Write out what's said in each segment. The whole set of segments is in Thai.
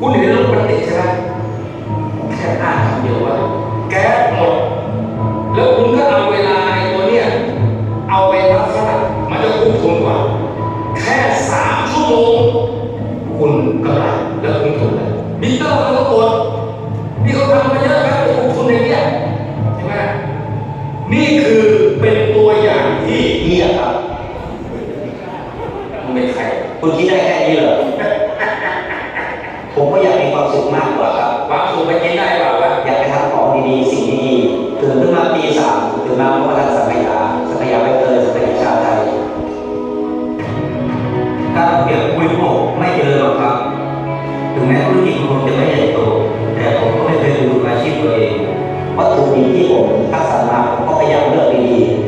คุณเห็นลูกมันติใช่ไหมแค่อ่านคำเดียวว่าแก๊สหมด แล้วคุณก็เอาเวลาตัวเนี้ยเอาไปพักสลัดมันจะคุ้มทุนกว่า แค่สามชั่วโมง คุณกำไรแล้วคุ้มทุนเลยมิเตอร์มันก็กดนี่เขาทำมาเยอะครับคุ้มทุนในเนี้ยใช่ไหมนี่คือเป็นตัวอย่างที่เยี่ยครับมันเป็นใครคุณคิดได้ ตื่นขึ้นมาตีสามตื่นมาเพราะว่าทำสังขยาสังขยาใบเตยสังขยาชาไทยการเปรียบคุยผมไม่เจอหรอกครับ ถึงแม้ธุรกิจของผมจะไม่ใหญ่โตแต่ผมก็ไม่เคยลืมอาชีพตัวเองวัตถุดิบที่ผมคัดสรรมาผมก็พยายามเลือกดีๆ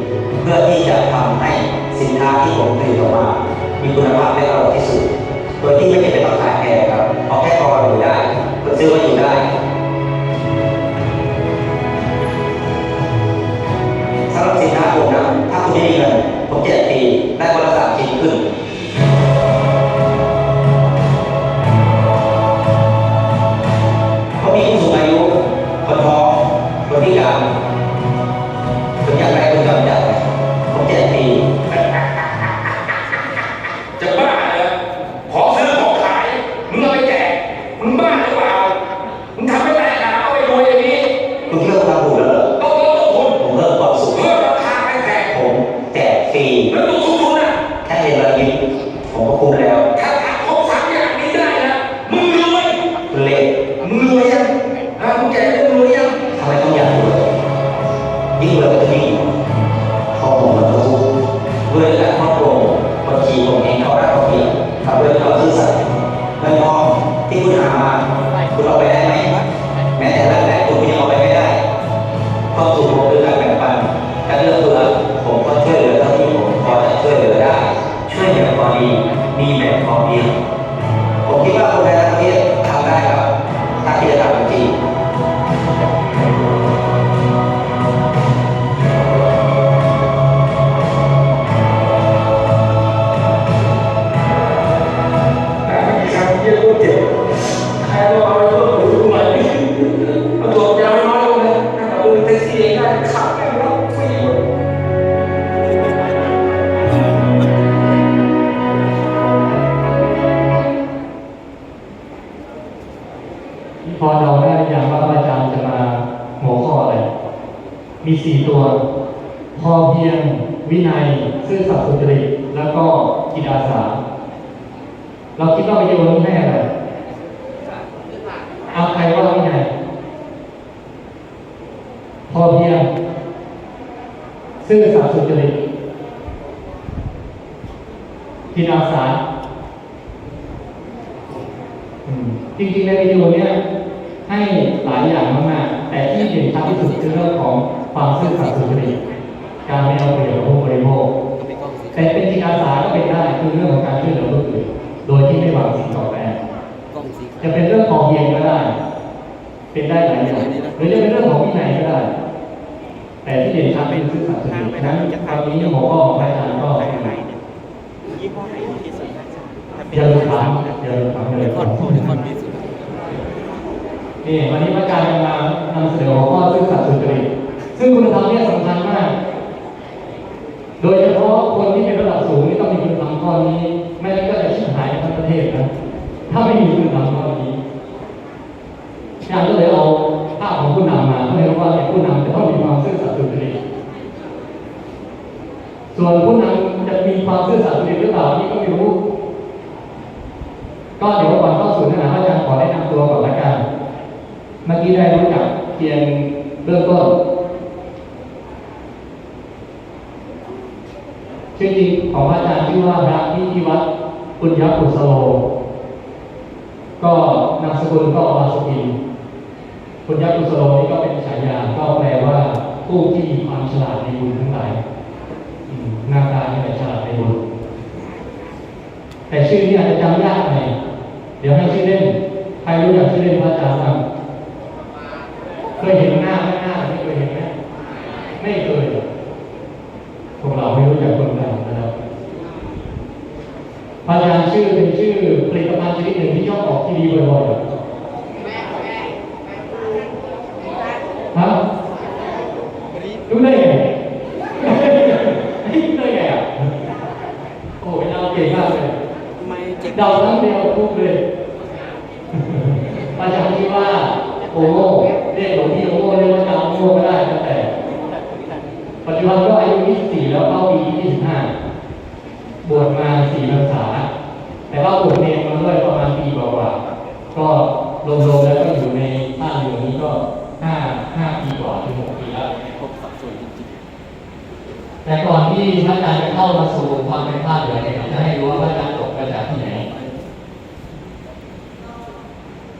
ด้วยความซื่อสัตย์เงินทองที่คุณหามาคุณเอาไปได้ไหมแม้แต่ร่างกายคุณยังเอาไปไม่ได้ข้ามสุขผมคือการแบ่งปันการเลือกตัวผมก็ช่วยเหลือเท่าที่ผมพอจะช่วยเหลือได้ ช่วยแบบพอดีมีแบบพอเพียงผมคิดว่าคนไทย สี่ตัว พอเพียงวินัยซื่อสัตย์สุจริตแล้วก็จิตอาสา เราคิดว่าประโยชน์นี้ให้อะไรเอาใครว่าวินัยพอเพียงซื่อสัตย์สุจริตจิตอาสาจริงๆในวิดีโอเนี้ยให้หลายอย่างมากๆแต่ที่เด่นชัดที่สุดคือเรื่องของ ความซื่อสัตย์สุจริตการไม่เอาเปรียบผู้บริโภคแต่เป็นจิตอาสาก็เป็นได้คือเรื่องของการช่วยเหลือผู้อื่นโดยที่ไม่หวังสิ่งตอบแทนจะเป็นเรื่องของเพียงก็ได้ เป็นได้หลายอย่างหรือจะเป็นเรื่องของวินัยก็ได้ แต่ที่เด่นชัดเป็นซื่อสัตย์สุจริตนั้นตอนนี้หัวข้อของอาจารย์ก็ยี่ห้อไหนดีที่สุดครับถ้าเป็นอย่าลืมถามอย่าลืมถามเลยก้อนโพลิคอนที่สุดนี่วันนี้พระอาจารย์จะมานำเสนอหัวข้อซื่อสัตย์สุจริต ซึ่งคุณธรรมเนี่ยสำคัญมาก โดยเฉพาะคนที่เป็นระดับสูงนี่ต้องมีคุณธรรมข้อนี้ไม่งั้นก็จะชิบหายทั้งประเทศนะถ้าไม่มีคุณธรรมข้อนี้อาจารย์ก็เลยเอาภาพของผู้นำมาเพื่อให้ว่าผู้นำจะต้องมีความซื่อสัตย์สุจริตส่วนผู้นำจะมีความซื่อสัตย์สุจริตหรือเปล่านี่ก็ไม่รู้ก็เดี๋ยวก่อนเข้าสู่เนื้อหาอาจารย์ขอแนะนำตัวก่อนละกัน เมื่อกี้ได้รู้จักเพียงเบื้องต้น ชื่อจริงของอาจารย์ชื่อว่าพระนิธิวัฒน์ปุญญปุสโล ก็นามสกุลก็วาสุกินปุญญปุสโลนี่ก็เป็นฉายา ก็แปลว่าผู้ที่มีความฉลาดในบุญทั้งหลายหน้าตาเนี่ยฉลาดในบุญแต่ชื่อนี้อาจจะจำยากหน่อยเดี๋ยวให้ชื่อเล่น ใครรู้จักชื่อเล่นพระอาจารย์บ้างเคยเห็นหน้าไหมหน้าไม่เคยเห็นไหมไม่เคยพวกเราไม่รู้จักคน ชื่อเป็นชื่อผลิตภัณฑ์ชนิดหนึ่งที่ย่อออกทีวีบ่อยๆฮะรู้ได้ไงรู้ได้ไงอะโอ้ยเราเก่งมากเลยเดาทั้งเดียวพูดเลยประจันที่ว่าโอ้โหเรียกหลวงพี่โอ้โหเรียกว่าจำโง่ไม่ได้ตั้งแต่ ปัจจุบันก็อายุ24แล้วเข้าปี25บวชมา4พรรษา แต่ว่าบวชเองมาด้วยประมาณปีกว่าก็รวมๆแล้วก็อยู่ในท่านอยู่นี้ก็5 5ปีกว่าถึง6ปีแล้วพบสับสนจริงแต่ก่อนที่พระอาจารย์จะเข้ามาสู่ความเป็นภาพเหลือเนี่ยจะให้รู้ว่าพระอาจารย์ตกมาจากที่ไหน